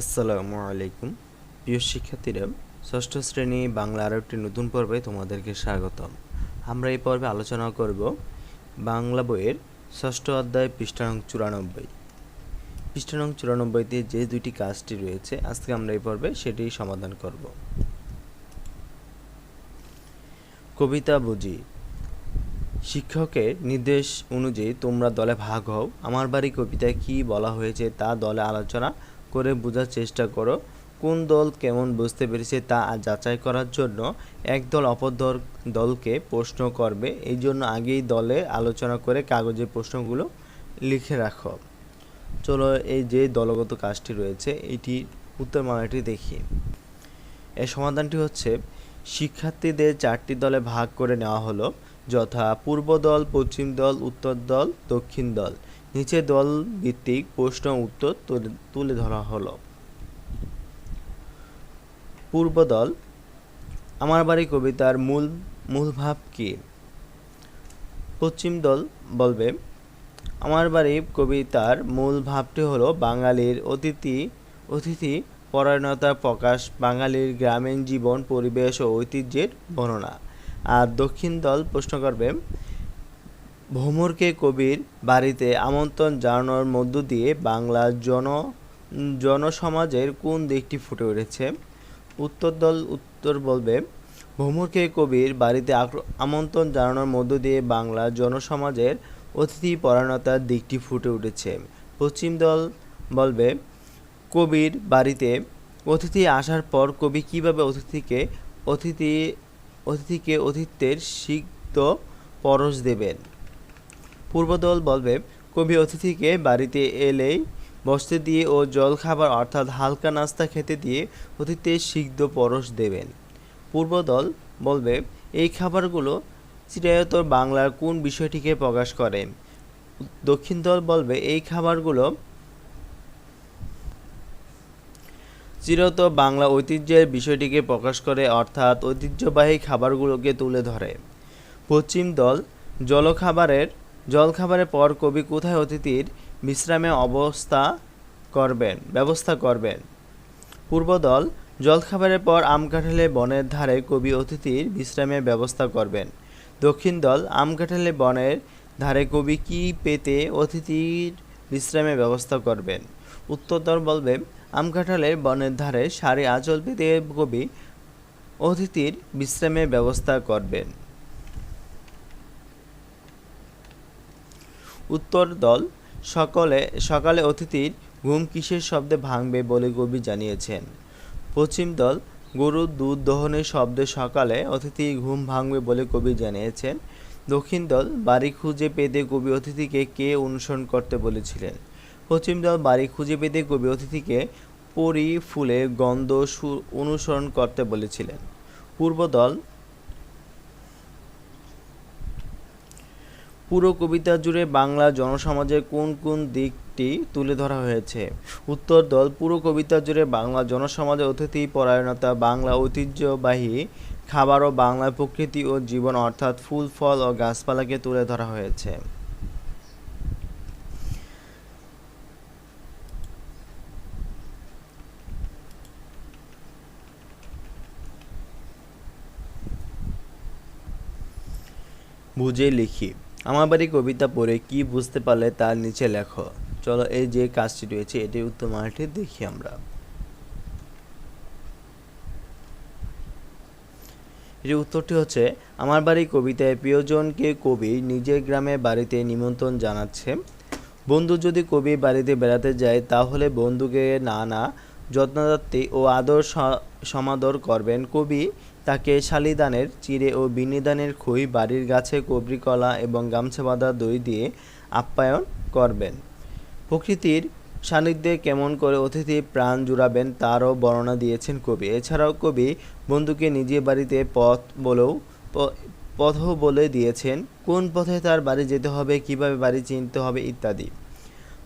আসসালামু আলাইকুম। প্রিয় শিক্ষার্থীরা, ষষ্ঠ শ্রেণি বাংলা আরও একটি নতুন পর্বে তোমাদেরকে স্বাগতম। আমরা এই পর্বে আলোচনা করব বাংলা বইয়ের ষষ্ঠ অধ্যায় পৃষ্ঠা নং চুরানব্বই। পৃষ্ঠা নং চুরানব্বইতে যে দুইটি কাজটি রয়েছে, আজকে আমরা এই পর্বে সেটি সমাধান করব। কবিতা বুঝি। শিক্ষকের নির্দেশ অনুযায়ী তোমরা দলে ভাগ হও। আমার বাড়ি কবিতায় কী বলা হয়েছে তা দলে আলোচনা করে বোঝার চেষ্টা করো, কোন দল কেমন বুঝতে পেরেছে তা যাচাই করার জন্য এক দল অপর দল, দলকে প্রশ্ন করবে। এই জন্য আগেই দলে আলোচনা করে কাগজে প্রশ্নগুলো লিখে রাখো। চলো এই যে দলগত কাজটি রয়েছে, এটি উত্তর উত্তরমালাটি দেখি। এর সমাধানটি হচ্ছে, শিক্ষার্থীদের চারটি দলে ভাগ করে নেওয়া হলো, যথা পূর্ব দল, পশ্চিম দল, উত্তর দল, দক্ষিণ দল। নিচে দল ভিত্তিক প্রশ্ন উত্তর তুলে- ধরা হলো। পূর্ব দল, আমার বাড়ি কবিতার মূল মূল ভাব কি? পশ্চিম দল বলবে, আমার বাড়ি কবিতার মূল ভাবটি হলো বাঙালির অতিথি অতিথি পরায়ণতার প্রকাশ, বাঙালির গ্রামীণ জীবন, পরিবেশ ও ঐতিহ্যের বর্ণনা। আর দক্ষিণ দল প্রশ্ন করবে ভ্রমরকে কবির বাড়িতে আমন্ত্রণ জানানোর মধ্য দিয়ে বাংলার জন, জনসমাজের কোন দিকটি ফুটে উঠেছে? উত্তর দল উত্তর বলবে ভ্রমরকে কবির বাড়িতে আমন্ত্রণ জানানোর মধ্য দিয়ে বাংলা জনসমাজের অতিথি পরায়ণতার দিকটি ফুটে উঠেছে। পশ্চিম দল বলবে, কবির বাড়িতে অতিথি আসার পর কবি কীভাবে অতিথিকে, অতিথি, অতিথিকে অতিথ্যের সিক্ত পরশ দেবেন? পূর্বদল বলবে, কবি অতিথিকে বাড়িতে এলেই বসতে দিয়ে ও জল খাবার অর্থাৎ হালকা নাস্তা খেতে দিয়ে অতিথির সিদ্ধ পরশ দেবেন। পূর্বদল বলবে, এই খাবারগুলো চিরায়ত বাংলার কোন বিষয়টিকে প্রকাশ করে? দক্ষিণ দল বলবে, এই খাবারগুলো চিরত বাংলা ঐতিহ্যের বিষয়টিকে প্রকাশ করে, অর্থাৎ ঐতিহ্যবাহী খাবারগুলোকে তুলে ধরে। পশ্চিম দল, জলখাবারের জলখাবারের পর কবি কোথায় অতিথির বিশ্রামে অবস্থা করবেন, ব্যবস্থা করবেন? পূর্বদল জলখাবারের পর আম কাঁঠালে বনের ধারে কবি অতিথির বিশ্রামের ব্যবস্থা করবেন। দক্ষিণ দল, আম কাঁঠালে বনের ধারে কবি কি পেতে অতিথির বিশ্রামের ব্যবস্থা করবেন? উত্তর দল বলবে, আম কাঁঠালের বনের ধারে সারি আঁচল পেতে কবি অতিথির বিশ্রামের ব্যবস্থা করবেন। উত্তর দল সকলে, সকালে অতিথির ঘুম কিসের শব্দে ভাঙবে বলে কবি জানিয়েছেন। পশ্চিম দল গরুর দুধ, দহনের শব্দে সকালে অতিথি ঘুম ভাঙবে বলে কবি জানিয়েছেন। দক্ষিণ দল বাড়ি খুঁজে পেতে কবি অতিথিকে কে অনুসরণ করতে বলেছিলেন? পশ্চিম দল বাড়ি খুঁজে পেতে কবি অতিথিকে পরি ফুলের গন্ধ অনুসরণ করতে বলেছিলেন। পূর্ব দল পুরো কবিতা জুড়ে বাংলা জনসমাজের কোন কোন দিকটি তুলে ধরা হয়েছে? উত্তর দল, পুরো কবিতা জুড়ে বাংলা জনসমাজের অতিথি পরায়ণতা, বাংলা ঐতিহ্যবাহী খাবার ও বাংলা প্রকৃতি ও জীবন, অর্থাৎ ফুল, ফল ও গাছপালাকে তুলে ধরা হয়েছে। বুঝে লিখি। আমার বাড়ি কবিতা পড়ে কি বুঝতে পারলে তার নিচে লেখো। চলো এই যে কাজটি রয়েছে এটির উত্তর মানটি দেখি আমরা। এটির উত্তরটি হচ্ছে, আমার বাড়ি কবিতায় প্রিয়জনকে কবি নিজের গ্রামে বাড়িতে নিমন্ত্রণ জানাচ্ছে। বন্ধু যদি কবি বাড়িতে বেড়াতে যায়, তাহলে বন্ধুকে নানা যত্নদাত্তি ও আদর সমাদর করবেন। কবি তাকে শালিদানের চিড়ে ও বিনিদানের খই, বাড়ির গাছে কবরি কলা এবং গামছা বাঁধা দই দিয়ে আপ্যায়ন করবেন। প্রকৃতির সান্নিধ্যে কেমন করে অতিথি প্রাণ জুড়াবেন তারও বর্ণনা দিয়েছেন কবি। এছাড়াও কবি বন্ধুকে নিজের বাড়িতে পথ বলেও প- পথও বলে দিয়েছেন, কোন পথে তার বাড়ি যেতে হবে, কীভাবে বাড়ি চিনতে হবে ইত্যাদি।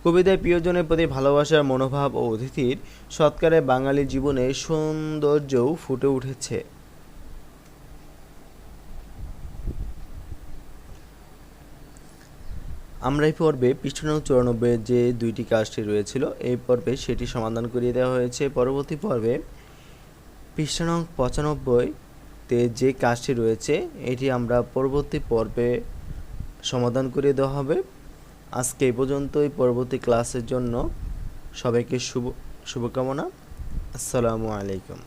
কবিতায় প্রিয়জনের প্রতি ভালোবাসার মনোভাব ও অতিথির সৎকারে বাঙালি জীবনের সৌন্দর্যও ফুটে উঠেছে। আমরা এই পর্বে পৃষ্ঠ চুরানব্বই যে দুইটি কাজটি রয়েছিল, এই পর্বে সেটি সমাধান করিয়ে দেওয়া হয়েছে। পরবর্তী পর্বে পৃষ্ঠ নং পঁচানব্বইতে যে কাজটি রয়েছে, এটি আমরা পরবর্তী পর্বে সমাধান করিয়ে দেওয়া হবে। আজকে এই পর্যন্তই। পরবর্তী ক্লাসের জন্য সবাইকে শুভ, শুভকামনা। আসসালামু আলাইকুম।